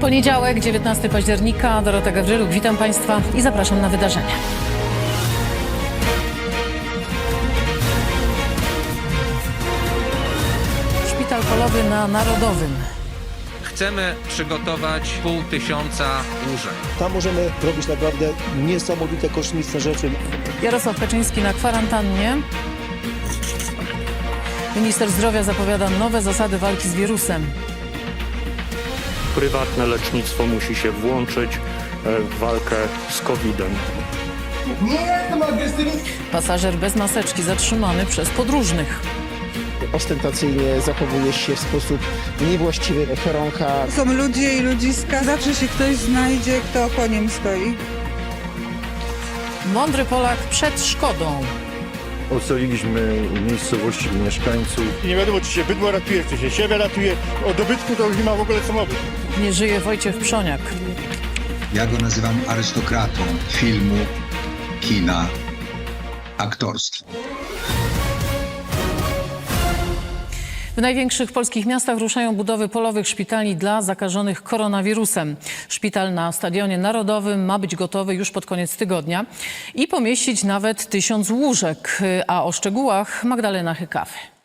Poniedziałek, 19 października, Dorota Gawrzyluk, witam Państwa i zapraszam na wydarzenia. Szpital polowy na Narodowym. Chcemy przygotować pół tysiąca łóżek. Tam możemy robić naprawdę niesamowite, kosztowne rzeczy. Jarosław Kaczyński na kwarantannie. Minister zdrowia zapowiada nowe zasady walki z wirusem. Prywatne lecznictwo musi się włączyć e, w walkę z COVID-em. Pasażer bez maseczki zatrzymany przez podróżnych. ostentacyjnie zachowuje się w sposób niewłaściwy, chorącha. Są ludzie i ludziska. Zawsze się ktoś znajdzie, kto koniem stoi. Mądry Polak przed szkodą. Ocaliliśmy miejscowości i mieszkańców. I nie wiadomo, czy się bydło ratuje, czy się siebie ratuje. O dobytku to już nie ma w ogóle co mówić. Nie żyje Wojciech Przoniak. Ja go nazywam arystokratą filmu, kina, aktorstwa. W największych polskich miastach ruszają budowy polowych szpitali dla zakażonych koronawirusem. Szpital na Stadionie Narodowym ma być gotowy już pod koniec tygodnia i pomieścić nawet tysiąc łóżek. A o szczegółach Magdalena Hykawy.